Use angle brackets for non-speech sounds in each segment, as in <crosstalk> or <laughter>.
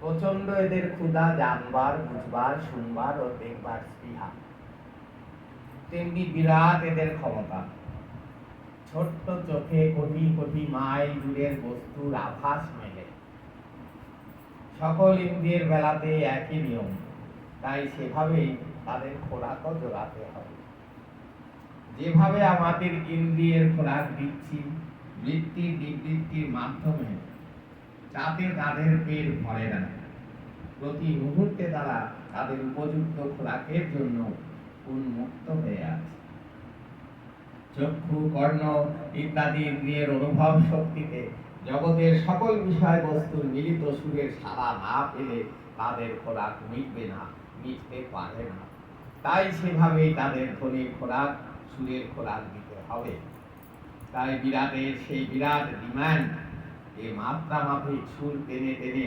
প্রচণ্ড এদের ক্ষুধা জানবার বুঝবার, শুনবার ও দেখবার স্পৃহা। তেমনি বিরাট এদের ক্ষমতা। ছোট্ট চোখে কোটি কোটি মাইল দূরের বস্তুর আভাস মেলে। সকল ইন্দ্রিয়ের বেলাতে একই নিয়ম, তাই সেভাবেই তাদের খোরাকও জোগাতে হবে। যেভাবে আমাদের ইন্দ্রিয়ের খোরাক দিচ্ছি, বৃত্তি বিবৃত্তির মাধ্যমে তাতে তাদের পেট ভরে না। প্রতি মুহূর্তে তারা তাদের উপযুক্ত খোরাকের জন্য উন্মুক্ত হয়ে আছে। চক্ষু, কর্ণ ইত্যাদি ইন্দ্রিয়ের অনুভব শক্তিতে জগতের সকল বিষয়বস্তুর মিলিত সুরের সারা না পেলে তাদের খোরাক মিটবে না, মিটতে পারে না। তাই সেভাবেই তাদের ধ্বনির খোরাক, সুরের খোরাক দিতে হবে। তাই বিরাটের সেই বিরাট ডিমান্ড এ মাত্রা মাফিক সুর টেনে টেনে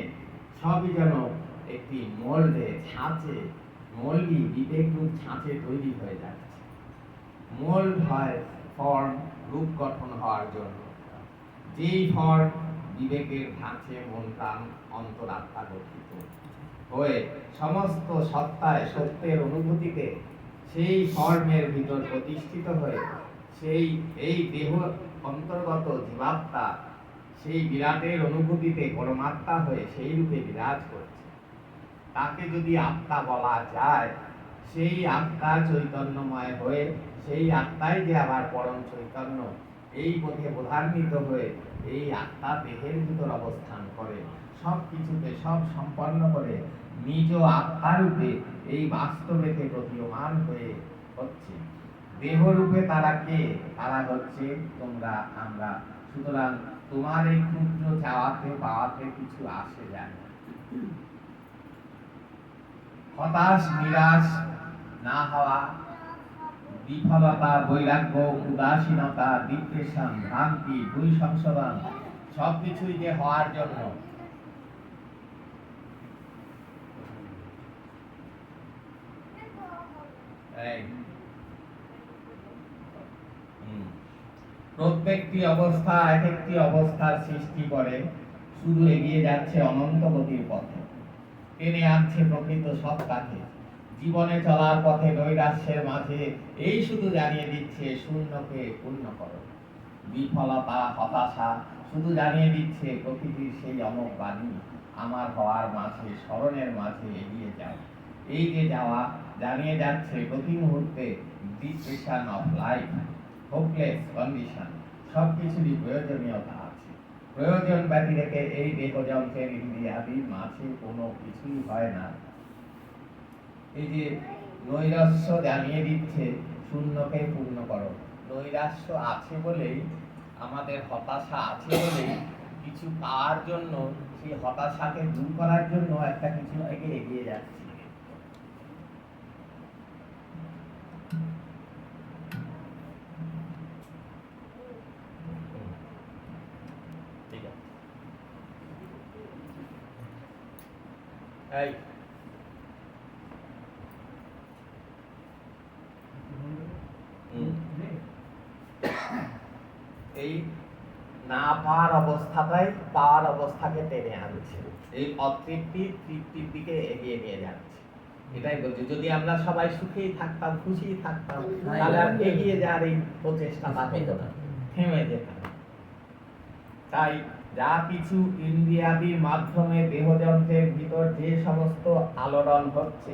সবই যেন একটি মোল্ডে ছাঁচে মৌলবি বিবেক রূপ ছাঁচে তৈরি হয়ে যাচ্ছে। মোল্ড হয় ফর্ম রূপ গঠন হওয়ার জন্য। যেই ফর্ম বিবেকের ধাঁচে মন প্রাণ অন্তরাত্মা গঠিত হয়ে সমস্ত সত্তায় সত্যের অনুভূতিতে সেই ফর্মের ভিতর প্রতিষ্ঠিত হয়ে সেই, এই দেহ অন্তর্গত জীবাত্মা সেই বিরাটের অনুভূতিতে পরমাত্মা হয়ে সেই রূপে বিরাজ করছে তাকে যদি আত্মা বলা যায়, সেই আত্মা চৈতন্যময় হয়ে, সেই আত্মাই যে আবার পরম চৈতন্য, এই পথে বোধান্বিত হয়ে, এই আত্মা দেহের ভিতর অবস্থান করে, সব কিছুতে, সব সম্পন্ন করে, নিজ আত্মারূপে এই বাস্তবেতে প্রতীয়মান হয়ে হচ্ছে। দেহরূপে তারা কে? তারা হচ্ছে তোমরা, আমরা। সুতরাং তোমার এই ক্ষুদ্র চাওয়াতে, পাওয়াতে কিছু আসে যায় হতাশ, নিরাশ না হওয়া, বিফলতা, বৈরাগ্য, উদাসীনতা ডিপ্রেশন ভ্রান্তি ভুল সংশোধন সবকিছুই যে হওয়ার জন্য। প্রত্যেকটি অবস্থা, এক একটি অবস্থার সৃষ্টি করে, শুধু এগিয়ে যাচ্ছে অনন্ত গতির পথে। টেনে আনছে প্রকৃত সত্তাকে জীবনে চলার পথে নৈরাশ্যের মাঝে এই শুধু জানিয়ে দিচ্ছে, শূন্যকে পূর্ণ করো। বিফলতা, হতাশা শুধু জানিয়ে দিচ্ছে, প্রকৃতির সেই অমক বাণী, আমার হওয়ার মাঝে, স্মরণের মাঝে এগিয়ে যাও। এই যে যাওয়া, জানিয়ে যাচ্ছে প্রতি মুহূর্তে depression of life hopeless condition সব কিছুরই প্রয়োজনীয়তা। প্রয়োজন ব্যতি রেখে এই দেহযন্ত্রের ইন্দ্রিয়াদির মাঝে কোনো কিছুই হয় না। এই যে নৈরাশ্য জানিয়ে দিচ্ছে, শূন্যকে পূর্ণ করো। নৈরাশ্য আছে বলেই, আমাদের হতাশা আছে বলেই কিছু পাওয়ার জন্য, সেই হতাশাকে দূর করার জন্য একটা কিছু এগিয়ে যাচ্ছি। <coughs> এই। এই না পাওয়ার অবস্থাটাই পাওয়ার অবস্থাকে টেনে আনছে। এই অতৃপ্তি তৃপ্তির দিকে এগিয়ে নিয়ে যাচ্ছে। এটাই বলছি যদি আমরা সবাই সুখেই থাকতাম খুশি থাকতাম তাহলে আর এগিয়ে যাওয়ার এই প্রচেষ্টাটা হতো না থেমে যেতাম। তাই যা কিছু ইন্দ্রিয়াদির মাধ্যমে দেহযন্ত্রের ভিতর যে সমস্ত আলোড়ন হচ্ছে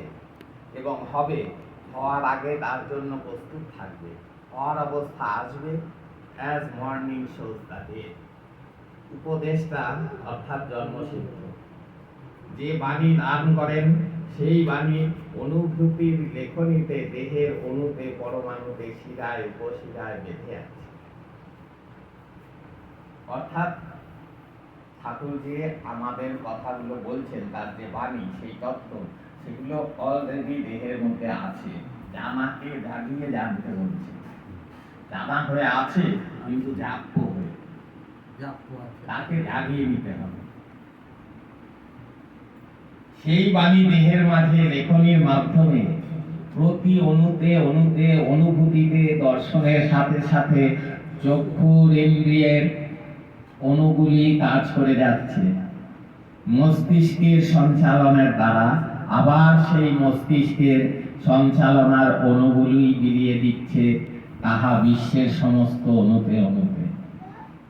এবং হবে, হওয়ার আগে তার জন্য প্রস্তুত থাকবে। হওয়ার অবস্থা আসবে as morning shows the day উপদেশটা অর্থাৎ জন্মসিদ্ধ যে বাণী দান করেন, সেই বাণী অনুভূতির লেখনীতে দেহের অণুতে পরমাণুতে শিরায়, উপশিরায় বেঁধে আছে। অর্থাৎ ঠাকুর যে আমাদের কথাগুলো বলছেন তার যে বাণী সেই তত্ত্ব সেগুলো অলরেডি দেহের মধ্যে আছে। জানাকে জাগিয়ে জানতে বলছে। জানা হয়ে আছে কিন্তু জাগ্য হয়ে তাকে জাগিয়ে নিতে হবে। সেই বাণী দেহের মাঝে লেখনীর মাধ্যমে প্রতি অনুতে অনুতে অনুভূতিতে দর্শনের সাথে সাথে চক্ষুর ইন্দ্রিয়ের অনুগুলি কাজ করে যাচ্ছে। মস্তিষ্কের সঞ্চালনের দ্বারা আবার সেই মস্তিষ্কের সঞ্চালনার অণুগুলি বিলিয়ে দিচ্ছে তাহা বিশ্বের সমস্ত অণুতে অণুতে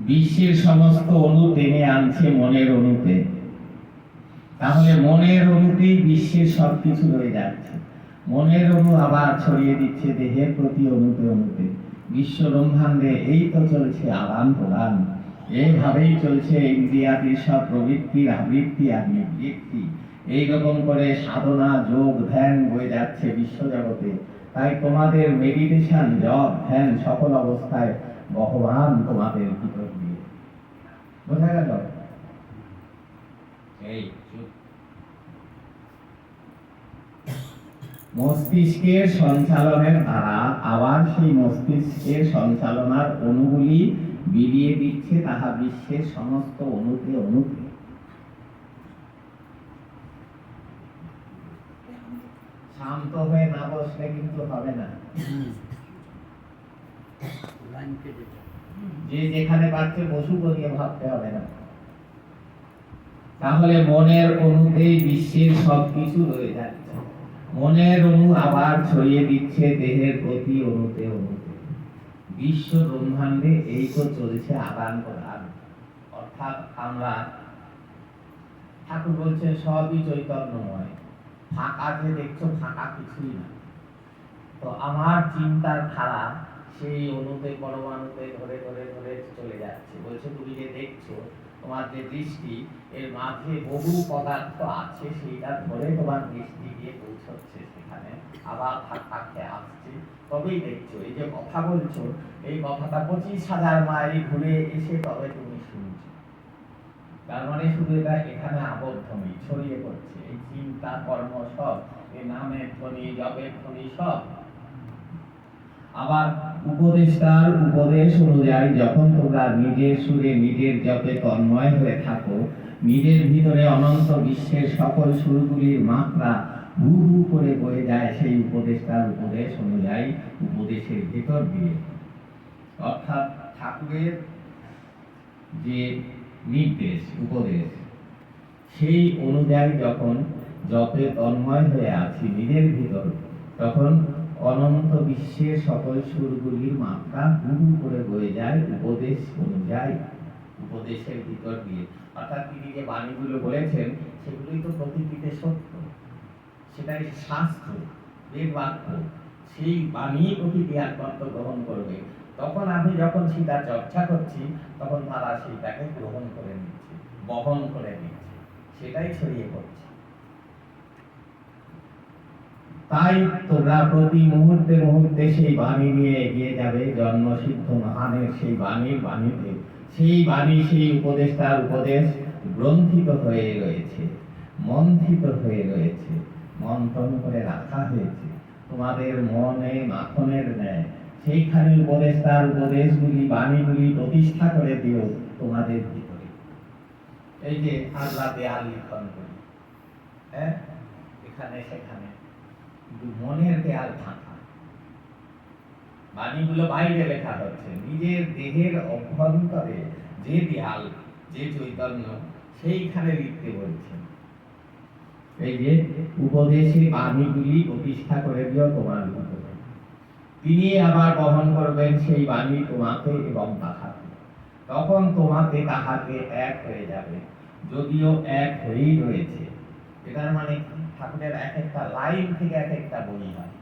বিশ্বের সমস্ত অণু টেনে আনছে মনের অণুতে তাহলে মনের অণুতেই বিশ্বের সবকিছু রয়ে যাচ্ছে। মনের অণু আবার ছড়িয়ে দিচ্ছে দেহের প্রতি অণুতে অণুতে বিশ্ব ব্রহ্মাণ্ডে এই তো চলছে আদান প্রদান এইভাবেই চলছে ইন্দ্রিয়াদির সব প্রবৃত্তির আবৃত্তি আর নিবৃত্তি এইরকম করে সাধনা যোগ ধ্যান বয়ে যাচ্ছে বিশ্বজগতে। তাই তোমাদের মেডিটেশন জব ধ্যান সকল অবস্থায় ভগবান তোমাদের ভিতর দিয়ে। বোঝা গেল? এই মস্তিষ্কের সঞ্চালনের দ্বারা আবার সেই মস্তিষ্কের সঞ্চালনার অণুগুলি বিলিয়ে দিচ্ছে তাহা বিশ্বের সমস্ত অণুতে অণুতে শান্ত হয়ে না বসলে কিন্তু হবে না। যে যেখানে পাচ্ছে বসুক নিয়ে ভাবতে হবে না। তাহলে মনের অণুতেই বিশ্বের সবকিছু রয়ে যাচ্ছে। মনের অণু আবার ছড়িয়ে দিচ্ছে দেহের প্রতি অণুতে বিশ্ব ব্রহ্মাণ্ডে এই তো চলছে আদান প্রদান অর্থাৎ আমরা ঠাকুর বলছেন, সবই চৈতন্যময়। ফাঁকা যে দেখছ, ফাঁকা কিছুই না। তো আমার চিন্তার ধারা সেই অণুতে পরমাণুতে ধরে ধরে ধরে চলে যাচ্ছে। বলছে, তুমি যে দেখছ, তোমার যে দৃষ্টি, এর মাঝে বহু পদার্থ আছে, সেইটা ধরে তোমার দৃষ্টি গিয়ে পৌঁছচ্ছে সেখানে আবার থাক থাকতে আসছে। তবেই দেখছ, এই যে কথা বলছো, এই কথাটা পঁচিশ হাজার মাইল ঘুরে এসে তবে তুমি শুনছো। তার মানে শুধু এটা এখানে আবদ্ধ নেই, ছড়িয়ে পড়ছে। এই চিন্তা কর্ম সব, এই নামের ধ্বনি, জপের ধ্বনি সব। আবার উপদেষ্টার উপদেশ অনুযায়ী যখন তোমরা নিজের সুরে নিজের জপে তন্ময় হয়ে থাকো, নিজের ভিতরে অনন্ত বিশ্বের সকল সুরগুলির মাত্রা হু হু করে বয়ে যায় সেই উপদেষ্টার উপদেশ অনুযায়ী উপদেশের ভিতর দিয়ে। অর্থাৎ ঠাকুরের যে নির্দেশ, উপদেশ, সেই অনুযায়ী যখন জপে তন্ময় হয়ে আছি নিজের ভিতর, তখন অনন্ত বিশ্বের সকল সুরগুলির মাত্রা হুহু করে বয়ে যায় উপদেশ অনুযায়ী, উপদেশের ভিতর দিয়ে। অর্থাৎ তিনি যে বাণীগুলো বলেছেন, সেগুলোই তো প্রকৃতিতে সত্য। সেটাই শাস্ত্র বেদ বাক্য, সেই বাণী প্রকৃতি একমাত্র গ্রহণ করবে। তখন আমি যখন সেটা চর্চা করছি, তখন তারা সেটাকে গ্রহণ করে নিচ্ছে, বহন করে নিচ্ছে, সেটাই ছড়িয়ে পড়ছে। তাই তোমরা প্রতি মুহূর্তে মুহূর্তে সেই বাণী নিয়ে এগিয়ে যাবে জন্মসিদ্ধ মহানের সেই বাণীর বাণীতে। সেই বাণী, সেই উপদেশটার উপদেশ গ্রন্থিত হয়ে রয়েছে, মন্থিত হয়ে রয়েছে। মন্থন করে রাখা হয়েছে। তোমাদের মনে মাখনের ন্যায়। সেইখানে উপদেশটার উপদেশগুলি, বাণীগুলি প্রতিষ্ঠা করে দিও তোমাদের ভিতরে। এই যে আমরা দেয়াল লিখন করি হ্যাঁ? এখানে, সেখানে। মনের দেয়াল ফাঁকা। বাণীগুলো বাইরে লেখা হচ্ছে, নিজের দেহের অভ্যন্তরে যে দেয়াল, যে চৈতন্য, সেইখানে লিখতে বলছে এই যে উপদেশে বাণীগুলি প্রতিষ্ঠা করে দিও তোমার ভিতরে তিনি আবার বহন করবেন সেই বাণী তোমাকে এবং তাহাকে। তখন তোমাকে তাহাকে এক হয়ে যাবে, যদিও এক হয়েই রয়েছে। এটার মানে? ঠাকুরের এক একটা লাইন থেকে এক একটা বই হয়।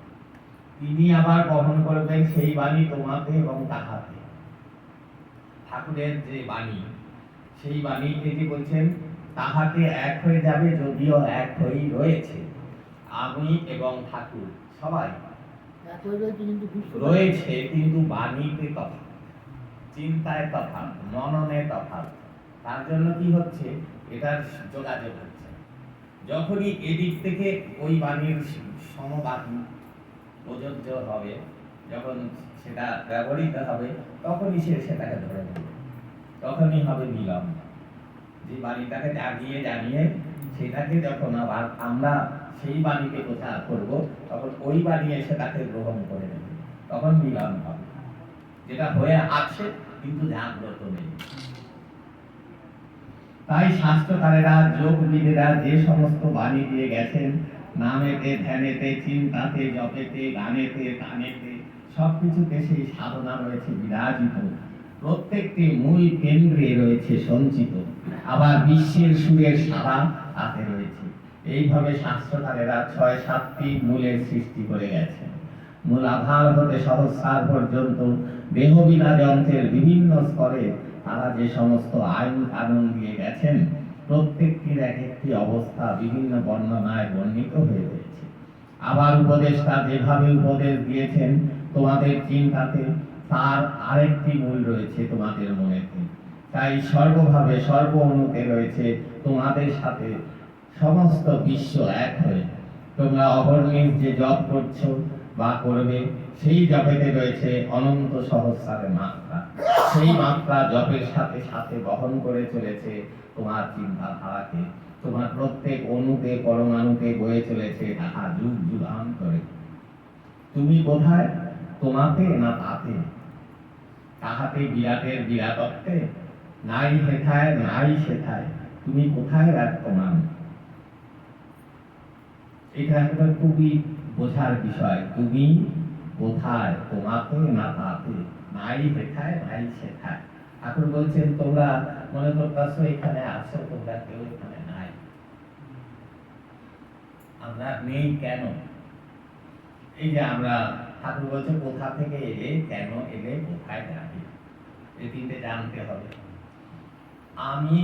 তিনি আবার বহন করবেন সেই বাণী তোমাকে এবং তাহাকে। ঠাকুরের যে বাণী, সেই বাণী তিনি বলছেন তাহাকে এক হয়ে যাবে যদিও এক হয়েই রয়েছে। আমি এবং ঠাকুর সবাই রয়েছে কিন্তু বাণীতে তফাৎ চিন্তায় তফাৎ মননে তফাৎ। তার জন্য কি হচ্ছে? এটার যোগাযোগ হচ্ছে। যখনই এদিক থেকে ওই বাণীর সমবাদী প্রযোজ্য হবে যখন সেটা ব্যবহৃত হবে তখনই সে সেটাকে ধরে নেবে। তখনই হবে মিলন যে বাণীটাকে জানিয়ে জানিয়ে সেটাকে যখন আবার আমরা সেই বাণীকে প্রচার করব, তখন ওই বাণী এসে তাকে গ্রহণ করে নেবে। তখন মিলন হবে। যেটা হয়ে আছে, কিন্তু জাগ্রত নেই। তাই শাস্ত্রকারেরা যোগবিদেরা যে সমস্ত বাণী দিয়ে গেছেন, নামেতে, ধ্যানেতে, চিন্তাতে, জপেতে, গানেতে গানেতে, সবকিছুতে সেই সাধনা রয়েছে বিরাজিত। প্রত্যেকটি মূল কেন্দ্রে রয়েছে সঞ্চিত। আবার বিশ্বের সুরের সারা তাতে রয়েছে। এইভাবে শাস্ত্রকারেরা ছয় সাতটি মূলের সৃষ্টি করে গেছে। মূল আধার হতে সহস্রার পর্যন্ত দেহবিনা যন্ত্রের বিভিন্ন স্তরে তারা যে সমস্ত আইন কানুন দিয়ে গেছেন, প্রত্যেকটির এক একটি অবস্থা বিভিন্ন বর্ণনায় বর্ণিত হয়ে রয়েছে। আবার উপদেশটা যেভাবে উপদেশ দিয়েছেন, তোমাদের চিন্তাতে তার আরেকটি মূল রয়েছে তোমাদের মনেতে। তাই সর্বভাবে সর্ব অনুতে রয়েছে তোমাদের সাথে সমস্ত বিশ্ব এক হয়ে। তোমরা অহর্নিশ যে জপ করছ বা করবে, সেই জপেতে রয়েছে অনন্ত সহস্রারের মাত্রা। সেই মাত্রা জপের সাথে সাথে বহন করে চলেছে তোমার চিন্তাধারাকে। তোমার প্রত্যেক অণুতে, পরমাণুতে বয়ে চলেছে তাহা যুগ যুগান্তরে। তুমি কোথায়? তোমাতে না তাতে? তাহাতে বিরাটের বিরাটত্বে নাই হেথায়, নাই সেথায়। তুমি কোথায় বর্তমান এটা একটা খুবই বোঝার বিষয়। তুমি কোথায়? তোমাতে না তাতে? নাই হেথায়, নাই সেথায়। ঠাকুর বলছেন, তোমরা মনে করতেছো এখানে আছো, তোমরা কেউ এখানে নাই। আমরা নেই কেন? এই যে আমরা ঠাকুর বলছে কোথা থেকে এলে, কেন এলে, কোথায় যাবে? এই তিনটে জানতে হবে। আমি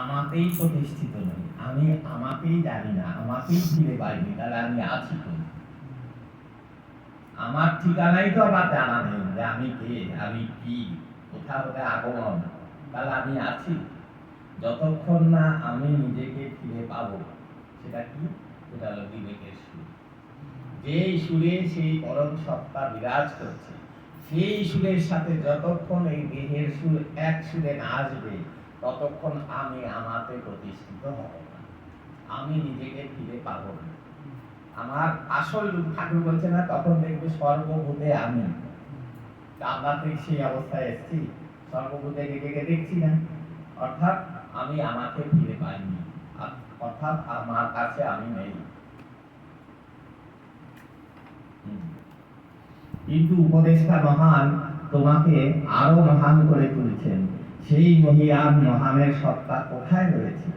আমাতেই প্রতিষ্ঠিত নই, আমি আমাকেই জানি না, আমাকেই ফিরে পাইনি, তাহলে আমি আছি আমার ঠিকানাই তো আমার জানা নেই যে আমি কে, আমি কি কোথা হতে আগমন, তাহলে আমি আছি। যতক্ষণ না আমি নিজেকে ফিরে পাবো, সেটা কি? সেটা হলো বিবেকের সুর যেই সুরে সেই পরম সত্তা বিরাজ করছে, সেই সুরের সাথে যতক্ষণ এই দেহের সুর এক সুরে না আসবে ততক্ষণ আমি আমাতে প্রতিষ্ঠিত হব না। আমি নিজেকে ফিরে পাবো না। আমার আসল ঠাকুর বলছে না, তখন দেখবে সর্বভূতে আমি। আমরা তো সেই অবস্থায় এসেছি, সর্বভূতে নিজেকে দেখছি না। অর্থাৎ আমি আমাকে ফিরে পাইনি। অর্থাৎ আমার কাছে আমি নেই। কিন্তু উপদেশটা মহান তোমাকে আরও মহান করে তুলছেন। সেই মহিয়ান মহানের সত্তা কোথায় রয়েছে?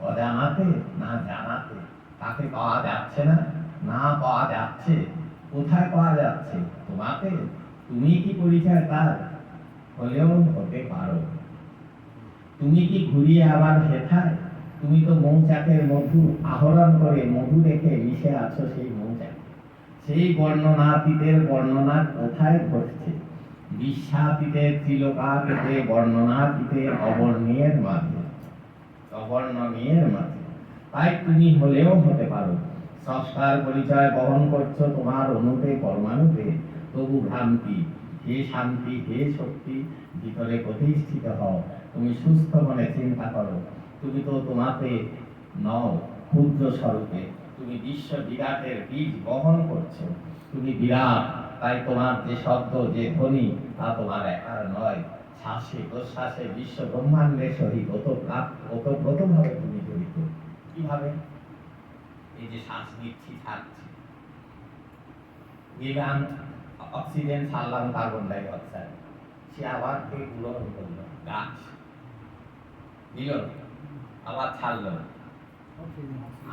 অজানাতে না জানাতে। তাকে পাওয়া যাচ্ছে না না পাওয়া যাচ্ছে। কোথায় পাওয়া যাচ্ছে? তোমাকে তুমি কি পরিচয় তার হলেও হতে পারো। তুমি কি ঘুরিয়ে আবার হেথায়? তুমি তো মৌচাকের মধু আহরণ করে মধু রেখে মিশে আছো সেই সেই বর্ণনাতীতের বর্ণনা কোথায় ঘটছে। বিশ্বাতীতের ত্রিলোকাতীতে বর্ণনাতীতে অবর্ণীয়ের মাঝে। অবর্ণনীয়ের মাঝে। তাই তুমি হলেও হতে পারো। সংস্কার পরিচয় বহন করছ তোমার অনুতে পরমাণুতে তবু ভ্রান্তি, হে শান্তি, হে শক্তি, ভিতরে প্রতিষ্ঠিত হও। তুমি সুস্থ মনে চিন্তা করো। তুমি তো তোমাতে নও, ক্ষুদ্র স্বরূপে। তুমি বিশ্ব বিরাটের বীজ বহন করছ। তুমি বিরাট তাই তোমার যে শব্দ যে ধ্বনি তা তোমার একার নয়। শ্বাসে প্রশ্বাসে বিশ্ব ব্রহ্মাণ্ডের সহিত ওতপ্রোতভাবে তুমি জড়িত। কীভাবে? এই যে শ্বাস নিচ্ছি ছাড়ছি। নিলাম অক্সিজেন ছাড়লাম কার্বন ডাই অক্সাইড সে আবার গ্রহণ করল গাছ। দিল আবার ছাড়লো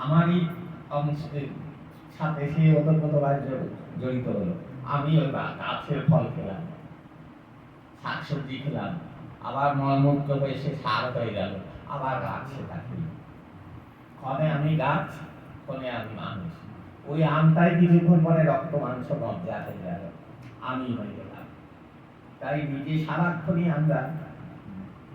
আমারই সাথে সে ওতপ্রোতভাবে জড়- জড়িত হলো। আমি ওই গাছের ফল খেলাম, শাকসবজি খেলাম, আবার মলমূত্র হয়ে সে সার হয়ে গেল, আবার ক্ষণে আমি গাছ ক্ষণে আমি মানুষ। ওই আমটাই কিছুক্ষণ পরে রক্ত, মাংস মজ্জা হয়ে গেল আমি হয়ে গেলাম। তাই নিজে সারাক্ষণই আমরা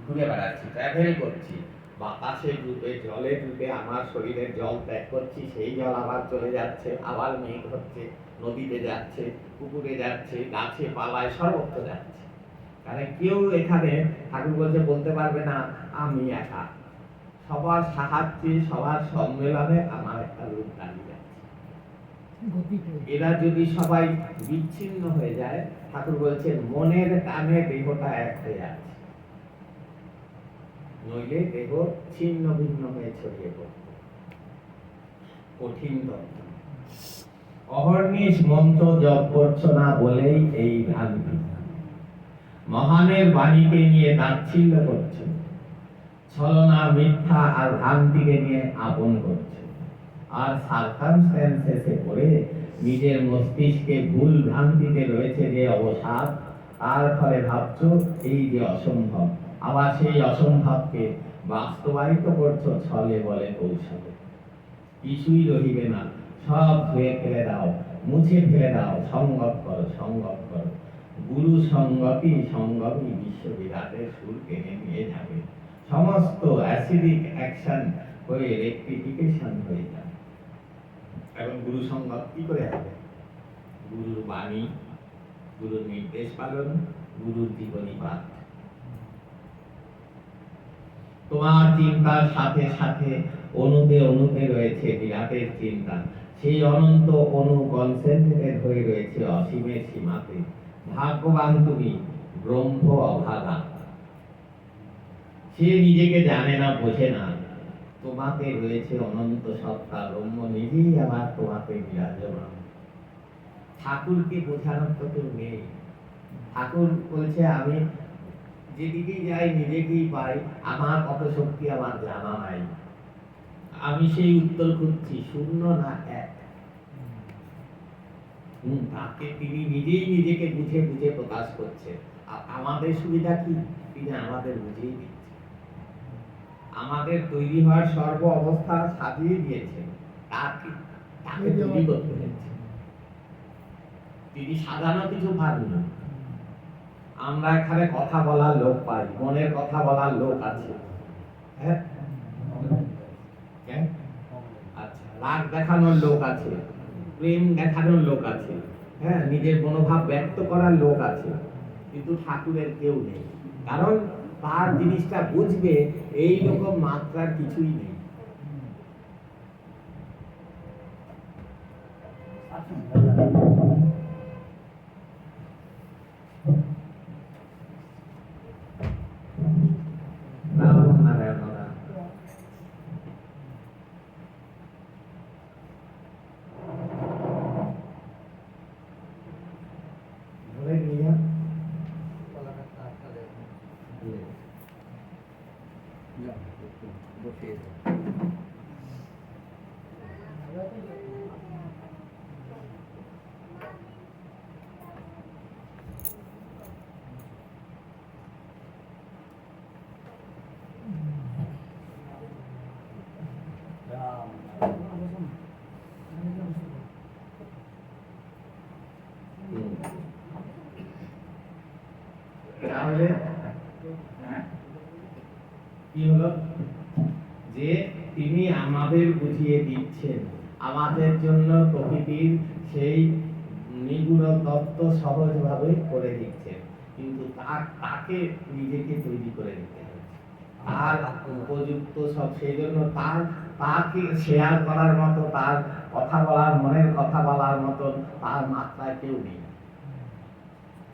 ঘুরে বেড়াচ্ছি ট্রাভেল করছি। বাতাসে ডুবে, জলে ডুবে আমার শরীরের জল ত্যাগ করছি, সেই জল আবার চলে যাচ্ছে, আবার মেঘ হচ্ছে, নদীতে যাচ্ছে, পুকুরে যাচ্ছে, গাছে পালায়, সর্বত্র যাচ্ছে। তাহলে কেউ এখানে ঠাকুর বলছে, বলতে পারবে না, আমি একা। সবার সাহায্যে, সবার সম্মেলনে আমার একটা রূপ দাঁড়িয়ে যাচ্ছে। এরা যদি সবাই বিচ্ছিন্ন হয়ে যায়, ঠাকুর বলছেন, মনের টানে দেহটা এক হয়ে আছে নইলে দেহ ছিন্ন ভিন্ন হয়ে ছড়িয়ে পড়ত কঠিন অহর্নিশ মন্ত্র জপ না বলেই এই ভ্রান্তি মহানের বাণীকে নিয়ে তাচ্ছিল্য করছ। ছলনা, মিথ্যা আর ভ্রান্তিকে নিয়ে আপন করছ। আর সার্কামস্ট্যান্সেসে পড়ে নিজের মস্তিষ্কে ভুল ভ্রান্তিতে রয়েছে যে অবসাদ। তার ফলে ভাবছ এই যে অসম্ভব। আবার সেই অসম্ভবকে বাস্তবায়িত করছ ছলে বলে কৌশলে। কিছুই রহিবে না, সব ধুয়ে ফেলে দাও, মুছে ফেলে দাও সঙ্গত করো সঙ্গত করো। গুরু সঙ্গতি সঙ্গতি বিশ্ববিদ্যালয়ের সুর টেনে নিয়ে যাবে। সমস্ত অ্যাসিডিক অ্যাকশন হয়ে রেক্টিফিকেশন হয়ে যাবে। এবং গুরু সঙ্গত কি করে হবে? গুরুর বাণী, গুরুর নির্দেশ পালন, গুরুর জীবনী পাঠ। তোমার চিন্তার সাথে সাথে অনুতে অনুতে রয়েছে বিরাটের চিন্তা সেই অনন্ত অনু কনসেন্ট্রেটেড হয়ে রয়েছে অসীমের সীমাতে। ভাগ্যবান তুমি, ব্রহ্ম অভাগা সে নিজেকে জানে না, বোঝে না। তোমাতে রয়েছে অনন্ত সত্তা, ব্রহ্ম নিজেই আবার তোমাতে বিরাজমান। ঠাকুরকে বোঝানোর তো কেউ নেই। ঠাকুর বলছে, আমি যেদিকেই যাই, নিজেকেই পাই। আমার কত শক্তি আমার জানা নাই। আমি সেই উত্তর খুঁজছি, শূন্য না এক। তাকে তিনি নিজেই নিজেকে বুঝে বুঝে প্রকাশ করছে। আমাদের সুবিধা কি? তিনি আমাদের বুঝিয়ে দিচ্ছে। আমাদের তৈরি হওয়ার সর্ব অবস্থা সাজিয়ে দিয়েছেন তাকে তাকে তৈরি করতে হয়েছে। তিনি সাজানো কিছু পারেন না আমরা এখানে কথা বলার লোক পাই, মনের কথা বলার লোক আছে। হ্যাঁ? আচ্ছা রাগ দেখানোর লোক আছে, প্রেম দেখানোর লোক আছে হ্যাঁ নিজের মনোভাব ব্যক্ত করার লোক আছে, কিন্তু ঠাকুরের কেউ নেই। কারণ তার জিনিসটা বুঝবে, এই রকম মাত্রার কিছুই নেই। রাম নারায়ণ রাম ধরে নিয়ে তাহলে কি হলো? যে তিনি আমাদের বুঝিয়ে দিচ্ছেন, আমাদের জন্য প্রকৃতির সেই নিগুড় তত্ত্ব সহজভাবে করে দিচ্ছেন। কিন্তু তার, তাকে নিজেকে তৈরি করে তার উপযুক্ত সব, সেই জন্য তার, তাকে শেয়ার করার মতো, তার কথা বলার, মনের কথা বলার মতো তার মাত্রায় কেউ নেই।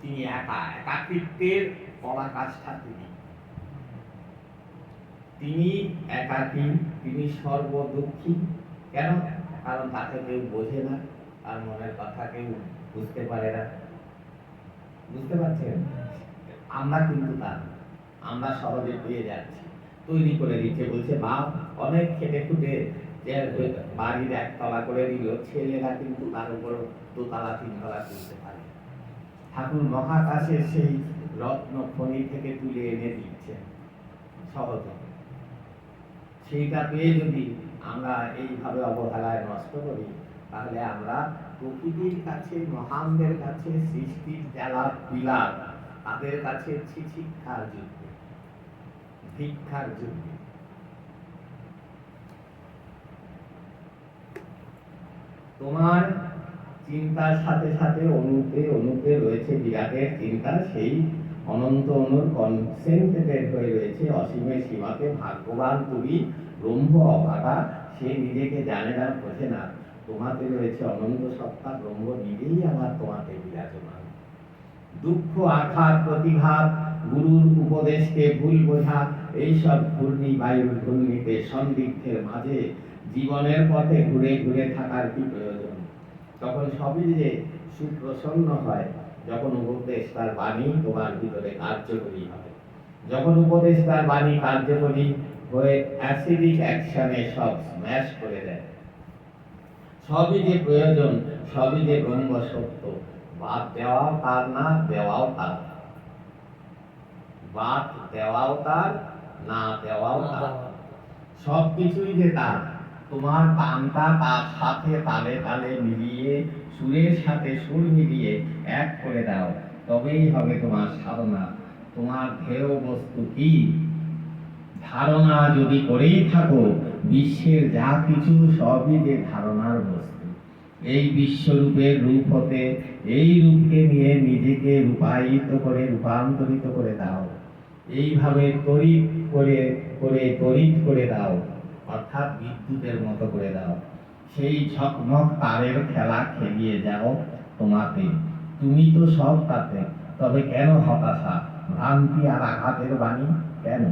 তিনি একা, একাকিত্বের পরাকাষ্ঠা তিনি তিনি একাকী, তিনি সর্বদুঃখী। কেন? কারণ তাকে কেউ বোঝে না তার মনের কথা কেউ বুঝতে পারে না। বুঝতে পারছেন? আমরা কিন্তু তা আমরা সহজে পেয়ে যাচ্ছি। তৈরি করে দিচ্ছে, বলছে বাপ অনেক খেটে খুঁটে যে বাড়ির একতলা করে দিল, ছেলেরা কিন্তু তার উপর দোতলা, তিনতলা তুলতে পারে ঠাকুর মহাকাশের সেই রত্ন খনি থেকে তুলে এনে দিচ্ছেন। সহজে সেইটা পেয়ে যদি আমরা এইভাবে অবহেলায় নষ্ট করি, তাহলে আমরা প্রকৃতির কাছে, মহানদের কাছে, সৃষ্টির যারা পিলার তাদের কাছে শিক্ষার যুদ্ধ, ভিক্ষার যুদ্ধ। তোমার চিন্তার সাথে সাথে অনুতে অনুতে রয়েছে বিরাটের চিন্তা, সেই অনন্ত অনুর কনসেন্ট্রেটেড হয়ে রয়েছে। অসীমের সীমাতে ভাগ্যবান তুমি, ব্রহ্ম অভাগা, সে নিজেকে জানে না, বোঝে না। তোমাতে রয়েছে অনন্ত সত্তা, ব্রহ্ম নিজেই আমার তোমাতে বিরাজমান। দুঃখ, আঘাত, প্রতিঘাত, গুরুর উপদেশকে ভুল বোঝা, এইসব ঘূর্ণি বায়ুর ঘূর্ণিতে সন্দিগ্ধের মাঝে জীবনের পথে ঘুরে ঘুরে থাকার কি প্রয়োজন? তখন সবই যে সুপ্রসন্ন হয় যখন উপদেষ্টার বাণী তোমার ভিতরে কার্যকরী হবে। যখন উপদেষ্টার বাণী কার্যকরী হয়ে অ্যাসিডিক অ্যাকশনে সব স্ম্যাশ করে দেয়। সবই যে প্রয়োজন সবই যে ব্রহ্ম সত্য বাদ দেওয়াও তার না দেওয়াও তার। বাদ দেওয়াও তার না দেওয়াও তার। সব কিছুই যে তার। তোমার তানটা তার সাথে তালে তালে মিলিয়ে, সুরের সাথে সুর মিলিয়ে এক করে দাও, তবেই হবে তোমার সাধনা। তোমার ধ্যেয় বস্তু কি? ধারণা যদি করেই থাকো, বিশ্বের যা কিছু সবই যে ধারণার বস্তু। এই বিশ্বরূপের রূপ হতে, এই রূপকে নিয়ে নিজেকে রূপায়িত করে, রূপান্তরিত করে দাও। এইভাবে তড়িৎ করে করে তড়িৎ করে দাও। অর্থাৎ বিদ্যুতের মতো করে দাও। সেই ঝকমক তারের খেলা খেলিয়ে যাও তোমাতে তুমি তো সব তাতে, তবে কেন হতাশা? ভ্রান্তি আর আঘাতের বাণী কেন?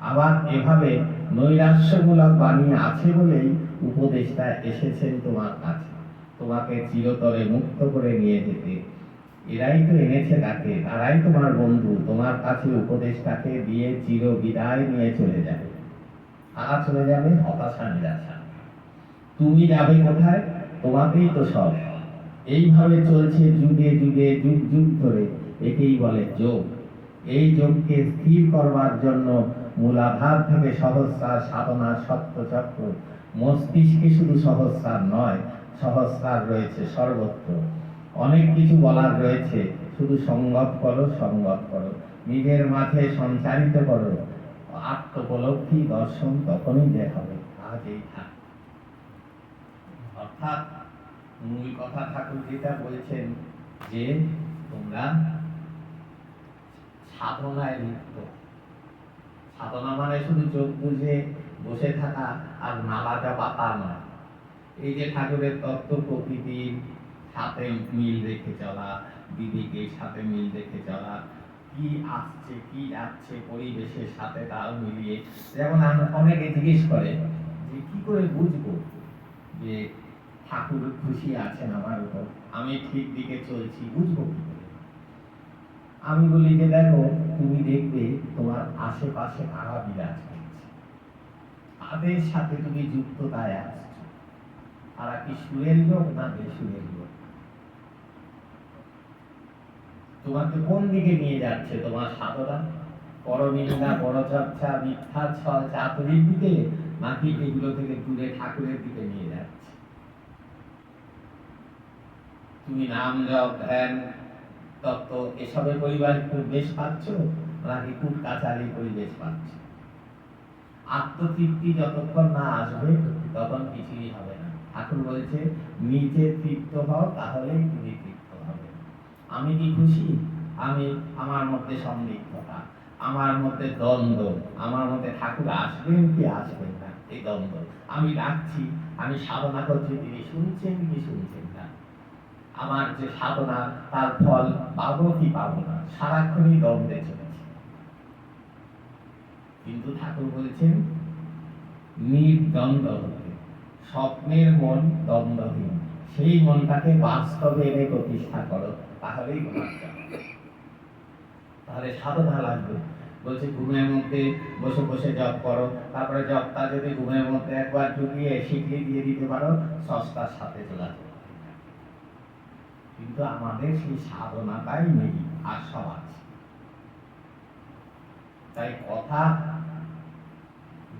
আবার এভাবে নৈরাশ্যমূলক বাণী আছে বলেই উপদেশটা এসেছেন তোমার কাছে। তোমাকে চিরতরে মুক্ত করে নিয়ে যেতে। এরাই তো এনেছে তাকে, তারাই তোমার বন্ধু। তোমার কাছে উপদেশটাকে দিয়ে চির বিদায় নিয়ে চলে যাবে। কারা চলে যাবে, হতাশা নিরাশা তুমি যাবে কোথায়? তোমাকেই তো সব। এইভাবে চলছে যুগে যুগে, যুগ যুগ ধরে। একেই বলে যোগ। এই যোগকে স্থির করবার জন্য মূলাধার থেকে সহস্রার সাধনার সত্য চক্র মস্তিষ্কে শুধু সহস্রার নয়, সহস্রার রয়েছে সর্বত্র। অনেক কিছু বলার রয়েছে, শুধু সংগত করো সংগত করো। নিজের মাঝে সঞ্চারিত করো। আত্মোপলব্ধি দর্শন তখনই যে হবে আজ এই থাক অর্থাৎ মূল কথা ঠাকুর যেটা বলছেন যে তোমরা সাধনায় লিপ্ত। সাধনা মানে শুধু চোখ বুঝে বসে থাকা আর নালাটা পাতা নয়। এই যে ঠাকুরের তত্ত্ব প্রকৃতির সাথে মিল রেখে চলা, বিবেকের সাথে মিল রেখে চলা কি আসছে, কি যাচ্ছে পরিবেশের সাথে তাল মিলিয়ে। যেমন অনেকে জিজ্ঞেস করে যে কি করে বুঝব যে ঠাকুর খুশি আছেন আমার উপর? আমি ঠিক দিকে চলছি, বুঝব আমি বলি যে দেখো, তুমি দেখবে তোমার আশেপাশে কারা বিরাজ করছে। তাদের সাথে তুমি যুক্ততায় আসছো। তারা কি সুরের লোক না বেসুরের লোক? তোমাকে কোন দিকে নিয়ে যাচ্ছে তোমার সাধনা? পরনিন্দা পরচর্চা মিথ্যা, ছল, চাতুরির দিকে, নাকি এগুলো থেকে দূরে ঠাকুরের দিকে নিয়ে যাচ্ছে? তুমি নাম জপ, ধ্যান, তত্ত্ব, এসবের পরিবার বেশ পাচ্ছ? নাকি খুব কাছারি পরিবেশ পাচ্ছ? আত্মতৃপ্তি যতক্ষণ না আসবে তখন কিছুই হবে না। ঠাকুর বলছে, নিজে তৃপ্ত হও, তাহলেই তুমি আমি কি খুশি? আমি আমার মধ্যে সন্দিগ্ধতা, আমার মধ্যে দ্বন্দ্ব, আমার মধ্যে ঠাকুর আসবেন কি আসবেন না, এই দ্বন্দ্ব। আমি ডাকছি, আমি সাধনা করছি, তিনি শুনছেন কি শুনছেন না। আমার যে সাধনা, তার ফল পাবো কি পাবো না, সারাক্ষণই দ্বন্দ্বে চলেছে। কিন্তু ঠাকুর বলেছেন, নির্দ্বন্দ্ব হতে স্বপ্নের মন দ্বন্দ্বহীন। সেই মনটাকে বাস্তবে এনে প্রতিষ্ঠা করো। তাহলেই তাহলে সাধনা লাগবে। বলছে, ঘুমের মধ্যে বসে বসে জপ করো। তারপরে জপটা যদি ঘুমের মধ্যে একবার ঢুকিয়ে শিখিয়ে দিয়ে দিতে পারো, সস্তার সাথে চলে কিন্তু আমাদের সেই সাধনাটাই নেই, আর সব আছে। তাই কথা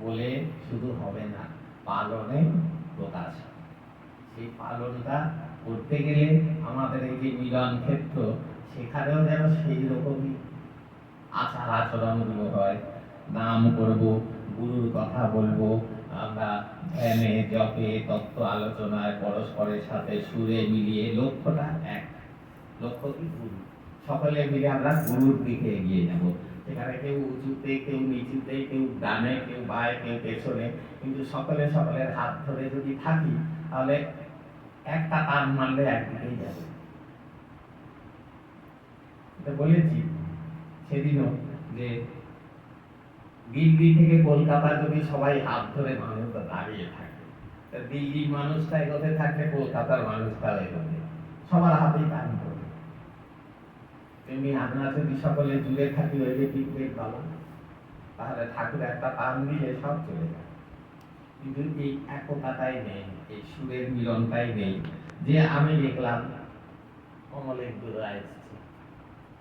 বলে শুধু হবে না, পালনে প্রকাশ। সেই পালনটা করতে গেলে আমাদের এই যে মিলন ক্ষেত্র, সেখানেও যেন সেই রকমই আচার আচরণগুলো হয়। নাম করব, গুরুর কথা বলব, আমরা ধ্যানে জপে, তত্ত্ব আলোচনায়, পরস্পরের সাথে সুরে মিলিয়ে লক্ষ্যটা এক। লক্ষ্য কি? গুরু। সকলে মিলে আমরা গুরুর দিকে এগিয়ে যাব। সেখানে কেউ উঁচুতে, কেউ নিচুতে, কেউ ডানে, কেউ বায়ে, কেউ পেছনে, কিন্তু সকলে সকলের হাত ধরে যদি থাকি, তাহলে একটা টান মারলে একদিকেই যাবে। বলেছি সেদিনও যে দিল্লি থেকে কলকাতা যদি সবাই হাত ধরে মানুষ দাঁড়িয়ে থাকে। তা দিল্লির মানুষটা এগোতে থাকলে কলকাতার মানুষটা এগোতে সবার হাতেই টান পড়বে তেমনি আমরা যদি সকলে জুড়ে থাকি, ওই যে পালা তাহলে ঠাকুর একটা টান দিলে সব চলে যায়। কিন্তু এই একতাটাই নেই, এই সুরের মিলনটাই নেই, যে আমি দেখলাম অমলের এসেছে।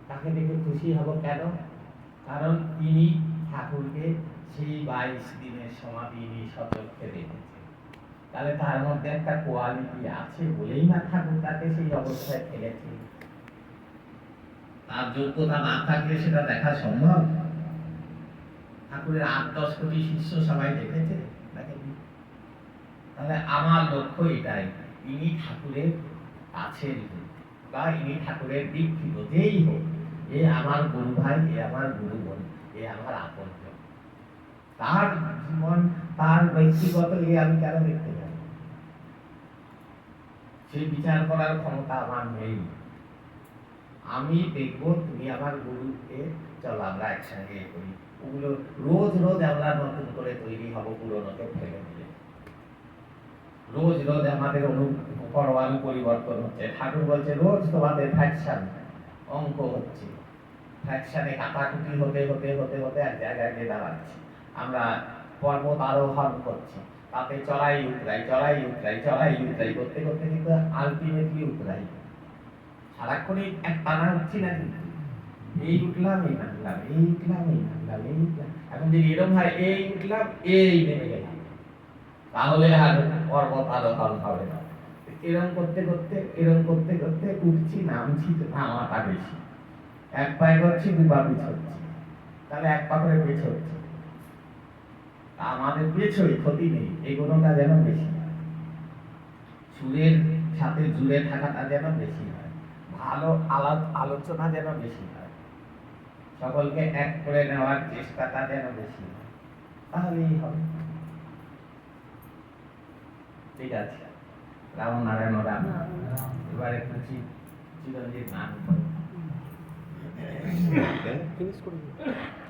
তাকে দেখে খুশি হব কেন? কারণ তিনি ঠাকুরকে সেই বাইশ দিনের সমাধি ইনি সচক্ষে দেখেছেন তাহলে তার মধ্যে একটা কোয়ালিটি আছে বলেই না ঠাকুর তাকে সেই অবস্থায় ফেলেছে? তার যোগ্যতা না থাকলে সেটা দেখা সম্ভব? ঠাকুরের আট, দশ কোটি শিষ্য সবাই দেখেছে? তাহলে আমার লক্ষ্য এটাই। ইনি ঠাকুরের বা ইনি ঠাকুরের যেই হোক, এ আমার গুরু ভাই, এ আমার গুরু বোন, এ আমার আপন তার জীবন, তার ব্যক্তিগত এ আমি কেন দেখতে যাই সে বিচার করার ক্ষমতা আমার নেই। আমি দেখব তুমি আমার গুরুকে চলো আমরা একসঙ্গে করি। ওগুলো রোজ রোজ আমরা নতুন করে তৈরি হব ফেলে দিয়ে রোজ রোজ আমাদের পরিবর্তন হচ্ছে। ঠাকুর বলছে, রোজ তোমাদের ফ্যাকশন অঙ্ক হচ্ছে। ফ্যাকশনে কাটাকুটি হতে হতে হতে হতে এক জায়গায় গিয়ে দাঁড়াচ্ছি। আমরা পর্বত আরোহণ করছি। তাতে চড়াই, উতরাই চড়াই উতরাই চড়াই, উতরাই করতে করতে কিন্তু আলটিমেটলি উতরাই। সারাক্ষণই এক টানা উঠছি না কিন্তু। এই উঠলাম, এই নামলাম, এই উঠলাম, এই নামলাম, এই উঠলাম। এখন যদি এরকম হয়, এই উঠলাম, এই নেমে গেলাম। তাহলে আর পর্বত আরোহণ হবে না। এরম করতে করতে, এরম করতে করতে উঠছি, নামছি নামাটা বেশি। এক পায়ে করছি দু পা পিছোচ্ছি। তাহলে এক পা করে পেছোচ্ছি। তা আমাদের পেছোই ক্ষতি নেই এগুলোটা যেন বেশি। সুরের সাথে জুড়ে থাকাটা যেন বেশি হয়। ভালো আলাপ, আলোচনা যেন বেশি হয়। সকলকে এক করে নেওয়ার চেষ্টাটা যেন বেশি। তাহলেই হবে। ঠিক আছে। রাম নারায়ণ রাম। এবারে একটু চিরঞ্জীব নাম করে। ফিনিশ করে।